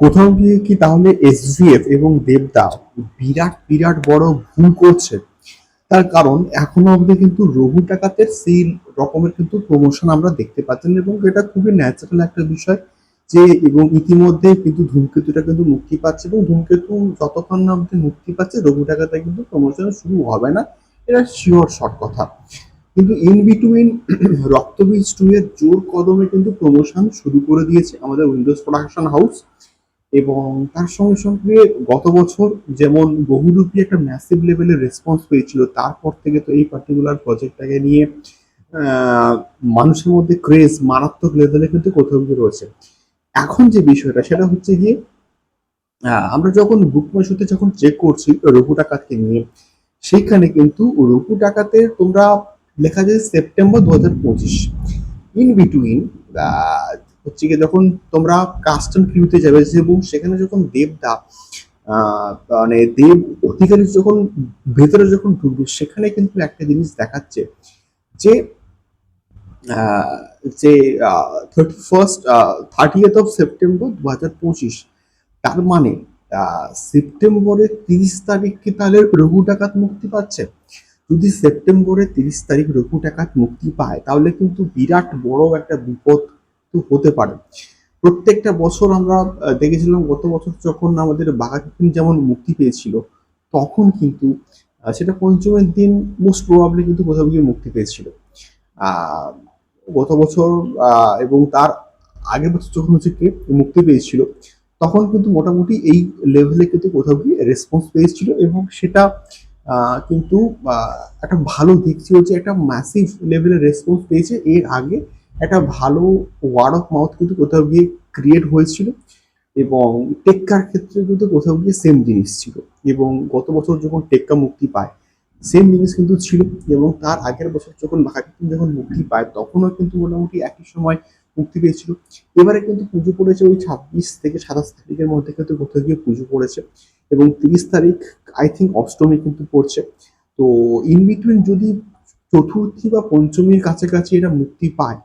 কোথাও গিয়ে কি তাহলে এসভিএফ এবং দেবদা বিরাট বিরাট বড় ভুল করছে? তার কারণ এখনও অবধি কিন্তু রঘু টাকাতে সেই রকমের কিন্তু প্রমোশন আমরা দেখতে পাচ্ছেন এবং এটা খুবই ন্যাচারাল একটা বিষয় যে এবং ইতিমধ্যে কিন্তু ধূমকেতুটা কিন্তু মুক্তি পাচ্ছে এবং ধূমকেতু যতক্ষণ না অবধি মুক্তি পাচ্ছে, রঘু টাকাতে কিন্তু প্রমোশন শুরু হবে না। এটা শিওর শর্ট কথা। কিন্তু ইন বিটুইন রক্তবীজ টু এর জোর কদমে কিন্তু প্রমোশন শুরু করে দিয়েছে আমাদের উইন্ডোজ প্রোডাকশন হাউস। এবং তার সঙ্গে সঙ্গে গত বছর যেমন বহুরূপী একটা ম্যাসিভ লেভেলের রেসপন্স পেয়েছিল, তারপর থেকে তো এই পার্টিকুলার প্রজেক্টটাকে নিয়ে মানুষের মধ্যে ক্রেজ মারাত্মক লেভেলে কিন্তু কোথাও গিয়ে রয়েছে। এখন যে বিষয়টা, সেটা হচ্ছে গিয়ে আমরা যখন বুক মাসুতে যখন চেক করছি রঘু টাকাকে নিয়ে, সেইখানে কিন্তু রঘু টাকাতে তোমরা লেখা যায় সেপ্টেম্বর দু হাজার পঁচিশ। ইন বিটুইন হচ্ছে কি যখন তোমরা কাস্টম কিউতে যাবে, এবং সেখানে যখন দেবদা মানে দেব অধিকারী যখন ভেতরে যখন ঢুকবে, সেখানে কিন্তু একটা জিনিস দেখাচ্ছে যে যে thirty first thirtieth of September দু হাজার পঁচিশ, তার মানে সেপ্টেম্বরের তিরিশ তারিখ কি তাহলে রঘু ডাকাত মুক্তি পাচ্ছে? যদি সেপ্টেম্বরের তিরিশ তারিখ রঘু ডাকাত মুক্তি পায়, তাহলে কিন্তু বিরাট বড় একটা বিপদ তো হতে পারে। প্রত্যেকটা বছর আমরা দেখেছিলাম গত বছর যখন আমাদের বাঘাযতীন যেমন মুক্তি পেয়েছিল, তখন কিন্তু সেটা পঞ্চমের দিন মোস্ট প্রবাবলি কিন্তু কোথাও গিয়ে মুক্তি পেয়েছিল। গত বছর এবং তার আগের বছর যখন হচ্ছে কে মুক্তি পেয়েছিল, তখন কিন্তু মোটামুটি এই লেভেলে কিন্তু কোথাও গিয়ে রেসপন্স পেয়েছিল এবং সেটা কিন্তু একটা ভালো দিক ছিল যে একটা ম্যাসিভ লেভেলের রেসপন্স পেয়েছে। এর আগে একটা ভালো ওয়ার্ড অফ মাউথ কিন্তু কোথাও গিয়ে ক্রিয়েট হয়েছিল এবং টেক্কার ক্ষেত্রে কিন্তু কোথাও গিয়ে সেম জিনিস ছিল এবং গত বছর যখন টেক্কা মুক্তি পায় সেম জিনিস কিন্তু ছিল এবং তার আগের বছর যখন বাঘাযতীন যখন মুক্তি পায়, তখনও কিন্তু মোটামুটি একই সময় মুক্তি পেয়েছিল। এবারে কিন্তু পুজো পড়েছে ওই ছাব্বিশ থেকে সাতাশ তারিখের মধ্যে কিন্তু কোথাও গিয়ে পুজো পড়েছে এবং তিরিশ তারিখ আই থিঙ্ক অষ্টমী কিন্তু পড়ছে। তো ইন বিটুইন যদি চতুর্থী বা পঞ্চমীর কাছাকাছি এটা মুক্তি পায়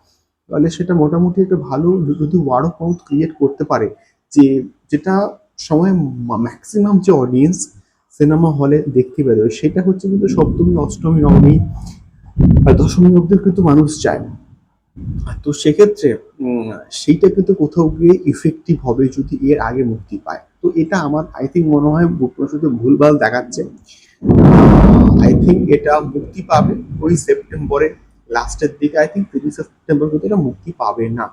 তাহলে সেটা মোটামুটি একটা ভালো যদি ওয়ার্ড অফ মাউথ ক্রিয়েট করতে পারে, যে যেটা সময় ম্যাক্সিমাম যে অডিয়েন্স সিনেমা হলে দেখতে বেরোয়, সেটা হচ্ছে কিন্তু সপ্তমী, অষ্টমী, নবমী আর দশমী অব্দি কিন্তু মানুষ চায় তো সেক্ষেত্রে সেইটা কিন্তু কোথাও গিয়ে ইফেক্টিভ হবে যদি এর আগে মুক্তি পায়। তো এটা আমার আই থিঙ্ক মনে হয় শুধু ভুলভাল দেখাচ্ছে। আই থিঙ্ক এটা মুক্তি পাবে ওই সেপ্টেম্বরের লাস্টের দিকে আই থিঙ্ক তিরিশে সেপ্টেম্বর কিন্তু এটা মুক্তি পাবে না।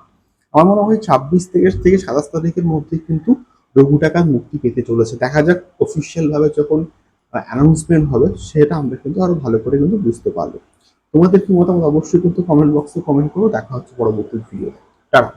আমার মনে হয় ছাব্বিশ থেকে থেকে সাতাশ তারিখের মধ্যে কিন্তু রঘু টাকার মুক্তি পেতে চলেছে। দেখা যাক অফিসিয়াল ভাবে যখন অ্যানাউন্সমেন্ট হবে, সেটা আমরা কিন্তু আরও ভালো করে কিন্তু বুঝতে পারব। তোমাদের কি মতামত অবশ্যই কিন্তু কমেন্ট বক্সে কমেন্ট করো। দেখা হচ্ছে পরবর্তী ভিডিও টাটা।